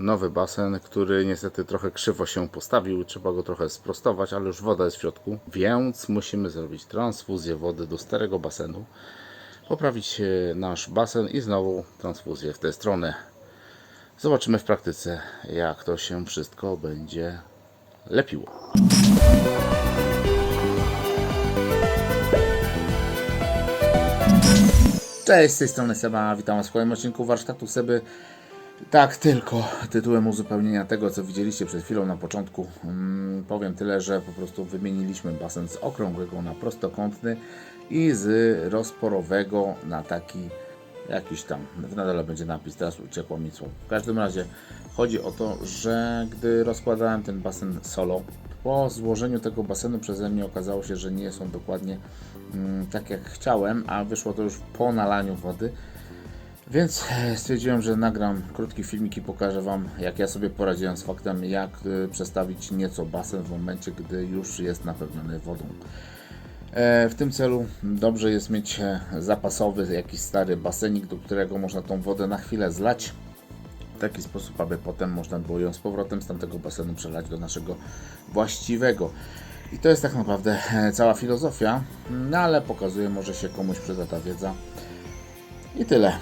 nowy basen, który niestety trochę krzywo się postawił. Trzeba go trochę sprostować, ale już woda jest w środku, więc musimy zrobić transfuzję wody do starego basenu, poprawić e, nasz basen i znowu transfuzję w tę stronę. Zobaczymy w praktyce, jak to się wszystko będzie lepiło. Cześć, z tej strony Seba, witam w kolejnym odcinku warsztatu Seby. Tak, tylko tytułem uzupełnienia tego, co widzieliście przed chwilą na początku. Mm, powiem tyle, że po prostu wymieniliśmy basen z okrągłego na prostokątny i z rozporowego na taki jakiś tam, na dole będzie napis, teraz uciekło mi słowo. W każdym razie chodzi o to, że gdy rozkładałem ten basen solo, po złożeniu tego basenu przeze mnie okazało się, że nie są dokładnie mm, tak jak chciałem, a wyszło to już po nalaniu wody. Więc e, stwierdziłem, że nagram krótki filmik i pokażę Wam, jak ja sobie poradziłem z faktem, jak e, przestawić nieco basen w momencie, gdy już jest napełniony wodą. E, W tym celu dobrze jest mieć zapasowy jakiś stary basenik, do którego można tą wodę na chwilę zlać. W taki sposób, aby potem można było ją z powrotem z tamtego basenu przelać do naszego właściwego. I to jest tak naprawdę cała filozofia, no ale pokazuję, może się komuś przyda ta wiedza. I tyle.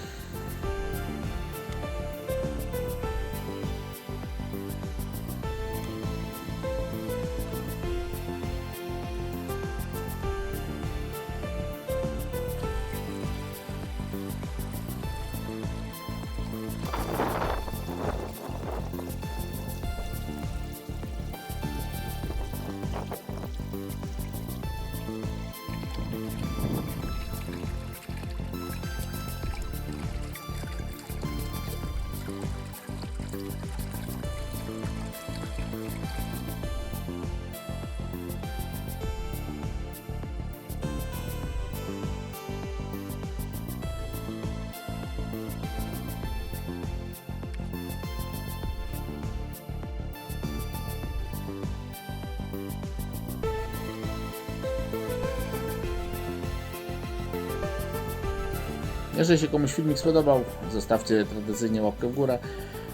Jeżeli się komuś filmik spodobał, zostawcie tradycyjnie łapkę w górę.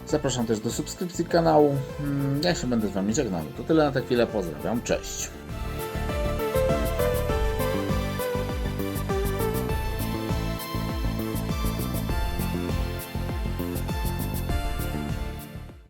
Zapraszam też do subskrypcji kanału. Mm, Ja się będę z Wami żegnał. To tyle na tę chwilę. Pozdrawiam. Cześć.